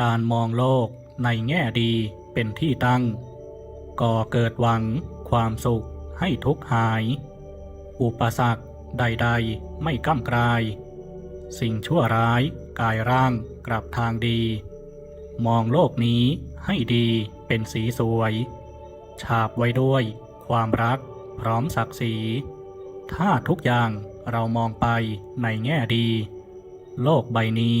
การมองโลกในแง่ดีเป็นที่ตั้ง ก่อเกิดหวังความสุขให้ทุกหาย อุปสรรคใดๆไม่ก้ำกลาย สิ่งชั่วร้ายกายร่างกลับทางดี มองโลกนี้ให้ดีเป็นสีสวย ฉาบไว้ด้วยความรักพร้อมศักดิ์ศรี ถ้าทุกอย่างเรามองไปในแง่ดี โลกใบนี้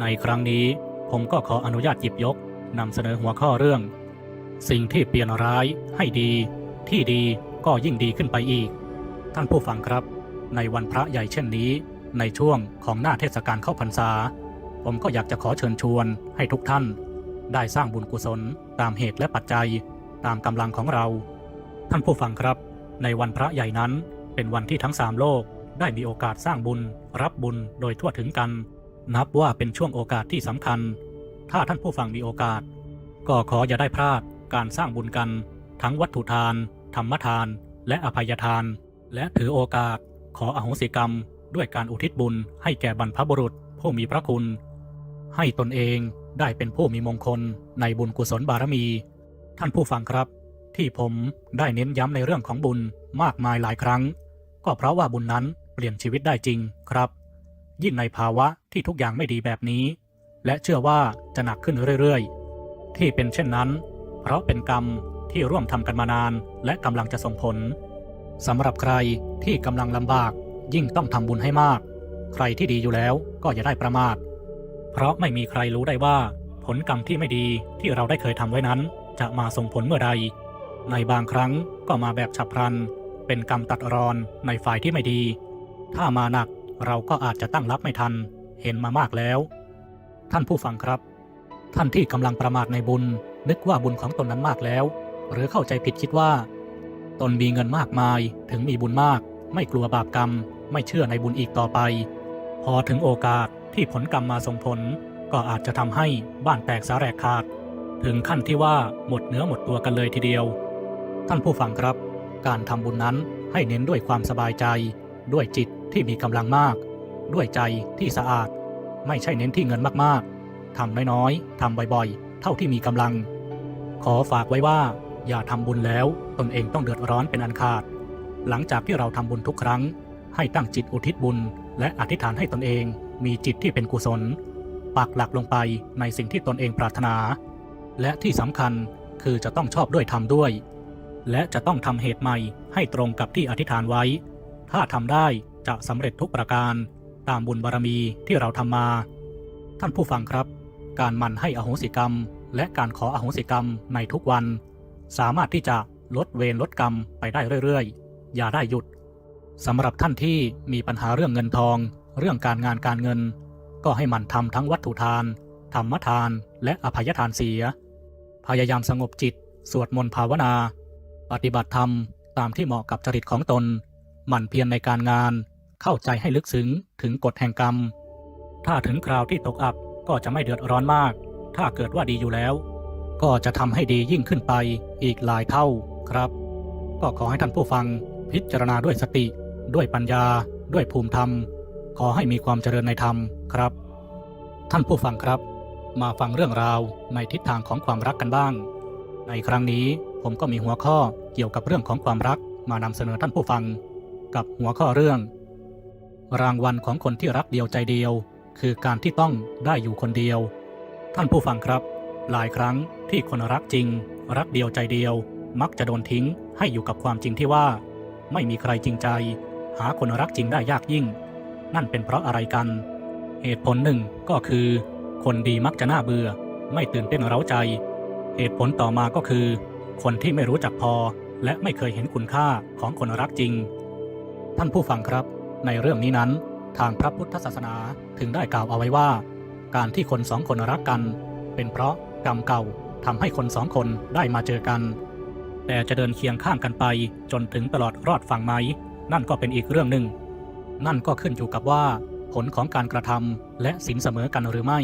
ในครั้งนี้ผมก็ขออนุญาตหยิบยกนำเสนอหัวข้อเรื่อง สิ่งที่เปลี่ยนร้ายให้ดี ที่ดีก็ยิ่งดีขึ้นไปอีก ท่านผู้ฟังครับ ในวันพระใหญ่เช่นนี้ ในช่วงของหน้าเทศกาลเข้าพรรษา ผมก็อยากจะขอเชิญชวนให้ทุกท่าน ได้สร้างบุญกุศลตามเหตุและปัจจัย ตามกำลังของเรา ท่านผู้ฟังครับ ในวันพระใหญ่นั้นเป็นวันที่ทั้งสามโลกได้มีโอกาสสร้างบุญ รับบุญโดยทั่วถึงกัน นับว่าเป็นช่วงโอกาสที่สำคัญ ถ้าท่านผู้ฟังมีโอกาส ก็ขออย่าได้พลาดการสร้างบุญกัน ทั้งวัตถุทาน ธรรมทาน และอภัยทาน และถือโอกาส ขออโหสิกรรม ด้วยการอุทิศบุญให้แก่บรรพบุรุษผู้มีพระคุณ ให้ตนเองได้เป็นผู้มีมงคลในบุญกุศลบารมี ท่านผู้ฟังครับ ที่ผมได้เน้นย้ำในเรื่องของบุญมากมายหลายครั้ง ก็เพราะว่าบุญนั้นเปลี่ยนชีวิตได้จริงครับ ยิ่งในภาวะที่ทุกอย่างไม่ดีแบบนี้ และเชื่อว่าจะหนักขึ้นเรื่อยๆ ที่เป็นเช่นนั้น เพราะเป็นกรรมที่ร่วมทำกันมานาน และกำลังจะส่งผลสำหรับใครที่กำลังลำบาก ยิ่งต้องทำบุญให้มาก ใครที่ดีอยู่แล้วก็อย่าได้ประมาท เพราะไม่มีใครรู้ได้ว่า ผลกรรมที่ไม่ดีที่เราได้เคยทำไว้นั้น จะมาส่งผลเมื่อใด ในบางครั้งก็มาแบบฉับพลัน เป็นกรรมตัดรอนในฝ่ายที่ไม่ดี ถ้ามาหนัก เราก็อาจจะตั้งรับไม่ทัน เห็นมามากแล้ว ท่านผู้ฟังครับ ท่านที่กำลังประมาทในบุญ นึกว่าบุญของตนนั้นมากแล้ว หรือเข้าใจผิดคิดว่า ตนมีเงินมากมาย ถึงมีบุญมาก ไม่กลัวบาปกรรม ไม่เชื่อในบุญอีกต่อไป พอถึงโอกาสที่ผลกรรมมาส่งผล ก็อาจจะทำให้บ้านแตกสาแหรกขาด ถึงขั้นที่ว่าหมดเนื้อหมดตัวกันเลยทีเดียว ท่านผู้ฟังครับ การทำบุญนั้นให้เน้นด้วยความสบายใจ ด้วยจิต ที่มีกำลังมาก ด้วยใจที่สะอาด ไม่ใช่เน้นที่เงินมากๆทำน้อยๆทำบ่อยๆ เท่าที่มีกำลัง ขอฝากไว้ว่า อย่าทำบุญแล้วตนเองต้องเดือดร้อนเป็นอันขาด หลังจากที่เราทำบุญทุกครั้ง ให้ตั้งจิตอุทิศบุญ และอธิษฐานให้ตนเองมีจิตที่เป็นกุศล ปักหลักลงไปในสิ่งที่ตนเองปรารถนา และที่สำคัญคือจะต้องชอบด้วยทำด้วย และจะต้องทำเหตุใหม่ให้ตรงกับที่อธิษฐานไว้ ถ้าทำได้ จะสำเร็จทุกประการ ตามบุญบารมีที่เราทำมา ท่านผู้ฟังครับ การมันให้อโหสิกรรม และการขออโหสิกรรมในทุกวัน สามารถที่จะลดเวรลดกรรมไปได้เรื่อยๆ อย่าได้หยุดสำหรับท่านที่มีปัญหาเรื่องเงินทอง เรื่องการงานการเงิน ก็ให้มันทำทั้งวัตถุทานธรรมทาน และอภัยทานเสีย พยายามสงบจิต สวดมนต์ภาวนา ปฏิบัติธรรมตามที่เหมาะกับจริตของตน หมั่นเพียรในการงาน เข้าใจให้ลึกซึ้งถึงกฎแห่งกรรม ถ้าถึงคราวที่ตกอับก็จะไม่เดือดร้อนมาก ถ้าเกิดว่าดีอยู่แล้ว ก็จะทำให้ดียิ่งขึ้นไปอีกหลายเท่าครับ ก็ขอให้ท่านผู้ฟังพิจารณาด้วยสติ ด้วยปัญญา ด้วยภูมิธรรม ขอให้มีความเจริญในธรรมครับ ท่านผู้ฟังครับ มาฟังเรื่องราวในทิศทางของความรักกันบ้าง ในครั้งนี้ผมก็มีหัวข้อเกี่ยวกับเรื่องของความรักมานำเสนอท่านผู้ฟัง กับหัวข้อเรื่อง รางวัลของคนที่รักเดียวใจเดียว คือการที่ต้องได้อยู่คนเดียว ท่านผู้ฟังครับ หลายครั้งที่คนรักจริง รักเดียวใจเดียว มักจะโดนทิ้งให้อยู่กับความจริงที่ว่า ไม่มีใครจริงใจ หาคนรักจริงได้ยากยิ่ง นั่นเป็นเพราะอะไรกัน เหตุผลหนึ่งก็คือ คนดีมักจะน่าเบื่อ ไม่ตื่นเต้นเร้าใจ เหตุผลต่อมาก็คือ คนที่ไม่รู้จักพอ และไม่เคยเห็นคุณค่าของคนรักจริง ท่านผู้ฟังครับ ในเรื่องนี้นั้น ทางพระพุทธศาสนาถึงได้กล่าวเอาไว้ว่า การที่คนสองคนรักกัน เป็นเพราะกรรมเก่าทำให้คนสองคนได้มาเจอกัน แต่จะเดินเคียงข้างกันไปจนถึงตลอดรอดฝั่งไหม นั่นก็เป็นอีกเรื่องหนึ่ง นั่นก็ขึ้นอยู่กับว่า ผลของการกระทำและสินเสมอกันหรือไม่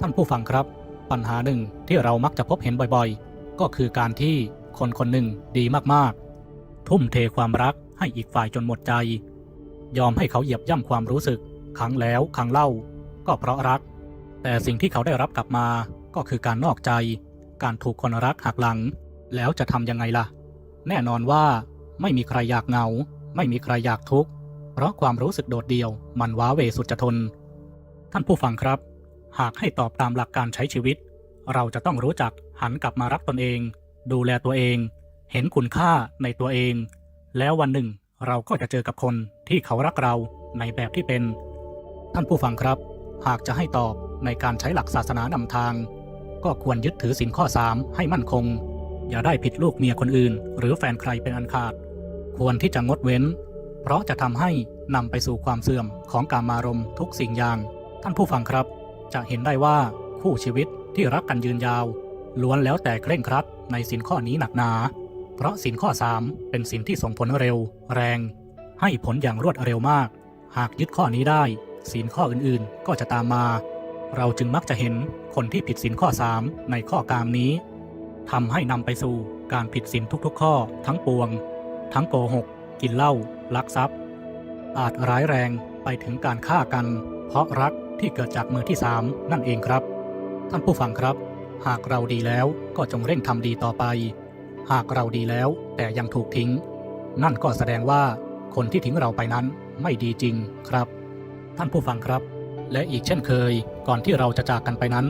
ท่านผู้ฟังครับ ปัญหาหนึ่งที่เรามักจะพบเห็นบ่อยๆ ก็คือการที่คนคนหนึ่งดีมากๆ ทุ่มเทความรักให้อีกฝ่ายจนหมดใจ ยอมให้เขาเหยียบย่ำความรู้สึกครั้งแล้วครั้งเล่า ก็เพราะรัก แต่สิ่งที่เขาได้รับกลับมาก็คือการนอกใจ การถูกคนรักหักหลัง แล้วจะทำยังไงล่ะ แน่นอนว่าไม่มีใครอยากเหงา ไม่มีใครอยากทุกข์เพราะความรู้สึกโดดเดี่ยวมันว้าเวสุดจะทน ท่านผู้ฟังครับ หากให้ตอบตามหลักการใช้ชีวิต เราจะต้องรู้จักหันกลับมารักตนเอง ดูแลตัวเอง เห็นคุณค่าในตัวเอง แล้ววันหนึ่ง เราก็จะเจอกับคนที่เขารักเราในแบบที่เป็น ท่านผู้ฟังครับ หากจะให้ตอบในการใช้หลักศาสนานำทาง ก็ควรยึดถือสินข้อ3ให้มั่นคง อย่าได้ผิดลูกเมียคนอื่น หรือแฟนใครเป็นอันขาด ควรที่จะงดเว้น เพราะจะทำให้นำไปสู่ความเสื่อมของกามารมทุกสิ่งอย่าง ท่านผู้ฟังครับ จะเห็นได้ว่าคู่ชีวิตที่รักกันยืนยาว ล้วนแล้วแต่เคร่งครัดในสินข้อนี้หนักหนา เพราะสินข้อ 3 เป็นสินที่ส่งผลเร็ว แรง ให้ผลอย่างรวดเร็วมาก หากยึดข้อนี้ได้สินข้ออื่นๆ ก็จะตามมา เราจึงมักจะเห็นคนที่ผิดสินข้อ 3 ในข้อกามนี้ทำให้นำไปสู่การผิดสินทุกๆ ข้อ ทั้งปวง ทั้งโกหก กินเหล้าลักทรัพย์ อาจร้ายแรงไปถึงการฆ่ากัน เพราะรักที่เกิดจากมือที่3นั่นเองครับ ท่านผู้ฟังครับ หากเราดีแล้วก็จงเร่งทำดีต่อไป หากเราดีแล้วแต่ยังถูกทิ้ง นั่นก็แสดงว่าคนที่ทิ้งเราไปนั้นไม่ดีจริงครับ ท่านผู้ฟังครับ และอีกเช่นเคย ก่อนที่เราจะจากกันไปนั้น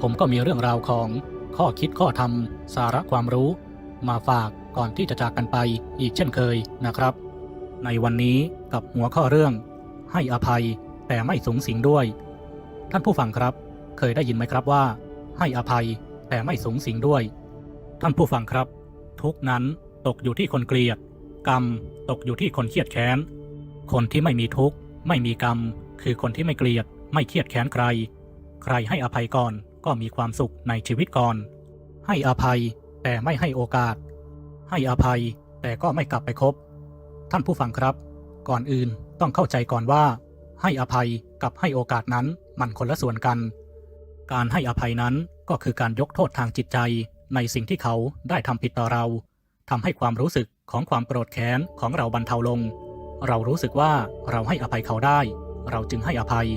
ผมก็มีเรื่องราวของข้อคิดข้อธรรม สาระความรู้ มาฝากก่อนที่จะจากกันไปอีกเช่นเคยนะครับ ในวันนี้กับหัวข้อเรื่อง ให้อภัยแต่ไม่สูงสิงด้วย ท่านผู้ฟังครับ เคยได้ยินไหมครับว่า ให้อภัยแต่ไม่สูงสิงด้วย ท่านผู้ฟังครับ ทุกข์นั้นตกอยู่ที่คนเกลียด กรรมตกอยู่ที่คนเครียดแค้น คนที่ไม่มีทุกข์ ไม่มีกรรม คือคนที่ไม่เกลียด ไม่เครียดแค้นใคร ใครให้อภัยก่อนก็มีความสุขในชีวิตก่อน ให้อภัยแต่ไม่ให้โอกาส ให้อภัยแต่ก็ไม่กลับไปคบ ท่านผู้ฟังครับ ก่อนอื่นต้องเข้าใจก่อนว่า ให้อภัยกับให้โอกาสนั้นมันคนละส่วนกัน การให้อภัยนั้นก็คือการยกโทษทางจิตใจ ในสิ่งที่เขาได้ทำผิดต่อเราทำให้ความรู้สึกของความโกรธแค้นของเราบรรเทาลง เรารู้สึกว่าเราให้อภัยเขาได้ เราจึงให้อภัย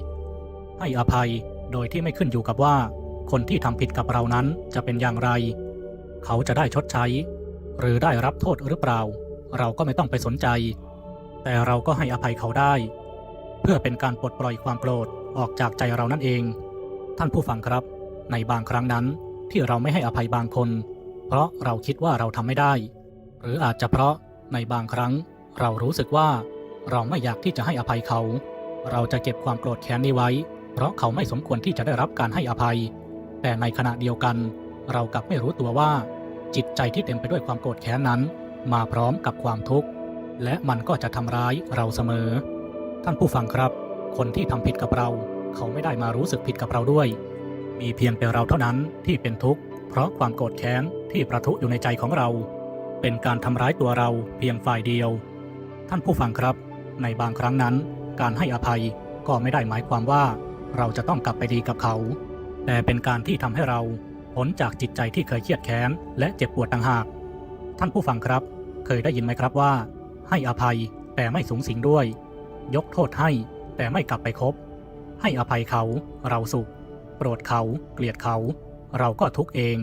ให้อภัยโดยที่ไม่ขึ้นอยู่กับว่า คนที่ทำผิดกับเรานั้นจะเป็นอย่างไร เขาจะได้ชดใช้ หรือได้รับโทษหรือเปล่า เราก็ไม่ต้องไปสนใจ แต่เราก็ให้อภัยเขาได้ เพื่อเป็นการปลดปล่อยความโกรธออกจากใจเรานั่นเอง ท่านผู้ฟังครับ ในบางครั้งนั้น ที่เราไม่ให้อภัยบางคน เพราะเราคิดว่าเราทำไม่ได้ หรืออาจจะเพราะในบางครั้ง เรารู้สึกว่า เราไม่อยากที่จะให้อภัยเขา เราจะเก็บความโกรธแค้นนี้ไว้ เพราะเขาไม่สมควรที่จะได้รับการให้อภัย แต่ในขณะเดียวกัน เรากลับไม่รู้ตัวว่า จิตใจที่เต็มไปด้วยความโกรธแค้นนั้น มาพร้อมกับความทุกข์ และมันก็จะทำร้ายเราเสมอ ท่านผู้ฟังครับ คนที่ทำผิดกับเรา เขาไม่ได้มารู้สึกผิดกับเราด้วย มีเพียงแต่เราเท่านั้นที่เป็นทุกข์ เพราะความโกรธแค้นที่ประทุอยู่ในใจของเรา เป็นการทำร้ายตัวเราเพียงฝ่ายเดียว ท่านผู้ฟังครับ ในบางครั้งนั้น การให้อภัยก็ไม่ได้หมายความว่า เราจะต้องกลับไปดีกับเขา แต่เป็นการที่ทำให้เราพ้นจากจิตใจที่เคยเครียดแค้นและเจ็บปวดต่างหาก ท่านผู้ฟังครับ เคยได้ยินไหมครับว่า ให้อภัยแต่ไม่สูงสิงด้วย ยกโทษให้แต่ไม่กลับไปคบ ให้อภัยเขาเราสุข โปรดเขาเกลียดเขา เราก็ทุกข์เอง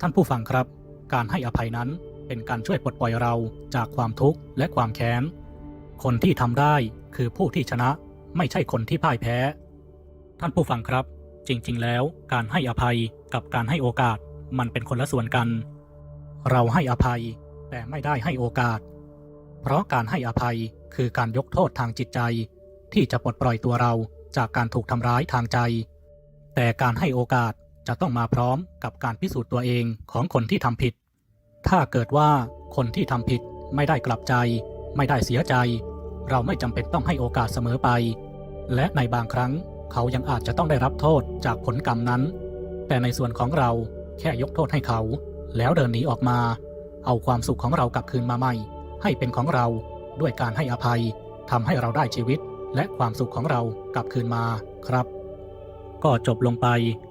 ท่านผู้ฟังครับ การให้อภัยนั้นเป็นการช่วยปลดปล่อยเราจากความทุกข์และความแค้น คนที่ทำได้คือผู้ที่ชนะไม่ใช่คนที่พ่ายแพ้ ท่านผู้ฟังครับ จริง ๆ แล้วการให้อภัยกับการให้โอกาสมันเป็นคนละส่วนกัน เราให้อภัยแต่ไม่ได้ให้โอกาส เพราะการให้อภัยคือการยกโทษทางจิตใจ ที่จะปลดปล่อยตัวเราจากการถูกทำร้ายทางใจ แต่การให้โอกาสจะต้องมาพร้อมกับการพิสูจน์ตัวเองของคนที่ทำผิด ถ้าเกิดว่าคนที่ทำผิดไม่ได้กลับใจ ไม่ได้เสียใจ เราไม่จำเป็นต้องให้โอกาสเสมอไป และในบางครั้งเขายังอาจจะต้องได้รับโทษจากผลกรรมนั้น แต่ในส่วนของเราแค่ยกโทษให้เขา แล้วเดินหนีออกมา เอาความสุขของเรากลับคืนมาใหม่ ให้เป็นของเราด้วยการให้อภัยทำให้เราได้ชีวิตและความสุขของเรากลับคืนมาครับ ก็จบลงไป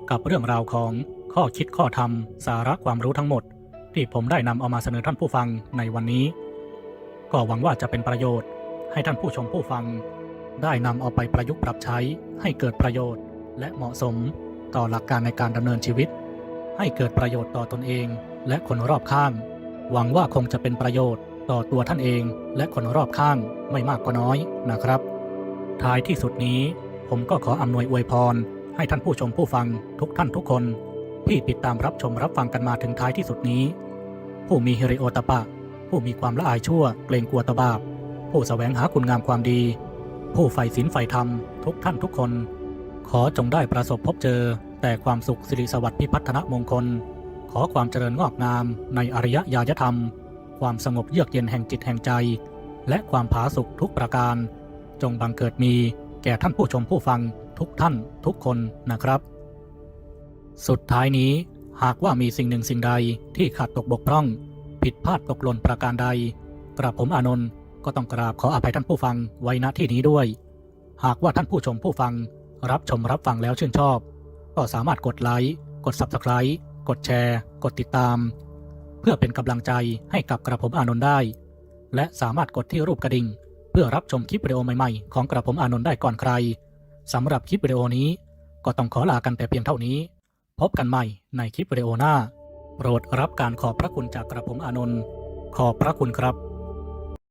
กับเรื่องราวของข้อคิดข้อธรรม สาระความรู้ทั้งหมด ที่ผมได้นำเอามาเสนอท่านผู้ฟังในวันนี้ ก็หวังว่าจะเป็นประโยชน์ ให้ท่านผู้ชมผู้ฟัง ได้นำเอาไปประยุกต์ปรับใช้ให้เกิดประโยชน์ และเหมาะสมต่อหลักการในการดำเนินชีวิต ให้เกิดประโยชน์ต่อตนเอง และคนรอบข้าง หวังว่าคงจะเป็นประโยชน์ต่อตัวท่านเอง และคนรอบข้างไม่มากก็น้อยนะครับ ท้ายที่สุดนี้ผมก็ขออำนวยอวยพร ให้ท่านผู้ชมผู้ฟังทุกท่านทุกคน ที่ติดตามรับชมรับฟังกันมาถึงท้ายที่สุดนี้ ผู้มีฮิริโอตปะ ผู้มีความละอายชั่วเกรงกลัวตบาปผู้แสวงหาคุณงามความดี ผู้ใฝ่ศีลใฝ่ธรรม ทุกท่านทุกคน ขอจงได้ประสบพบเจอ แต่ความสุขสิริสวัสดิ์พิพัฒนมงคล ขอความเจริญงอกงามในอริยญาณธรรม ความสงบเยือกเย็นแห่งจิตแห่งใจ และความผาสุกทุกประการ จงบังเกิดมีแก่ท่านผู้ชมผู้ฟัง ทุกท่านทุกคนนะครับ สุดท้ายนี้หากว่ามีสิ่งหนึ่งสิ่งใดที่ขาดตกบกพร่อง ผิดพลาดตกหล่นประการใด กระผมอานนท์ก็ต้องกราบขออภัยท่านผู้ฟังไว้ณที่นี้ด้วย หากว่าท่านผู้ชมผู้ฟัง รับชมรับฟังแล้วชื่นชอบ ก็สามารถกดไลค์กด Subscribe กดแชร์ กดติดตาม เพื่อเป็นกำลังใจให้กับกระผมอานนท์ได้ และสามารถกดที่รูปกระดิ่ง เพื่อรับชมคลิปวิดีโอใหม่ๆ ของกระผมอานนท์ได้ก่อนใคร สำหรับคลิปวิดีโอนี้ ก็ต้องขอลากันแต่เพียงเท่านี้ พบกันใหม่ในคลิปวิดีโอหน้า โปรดรับการขอบพระคุณจากกระผมอานนท์ขอบพระคุณครับ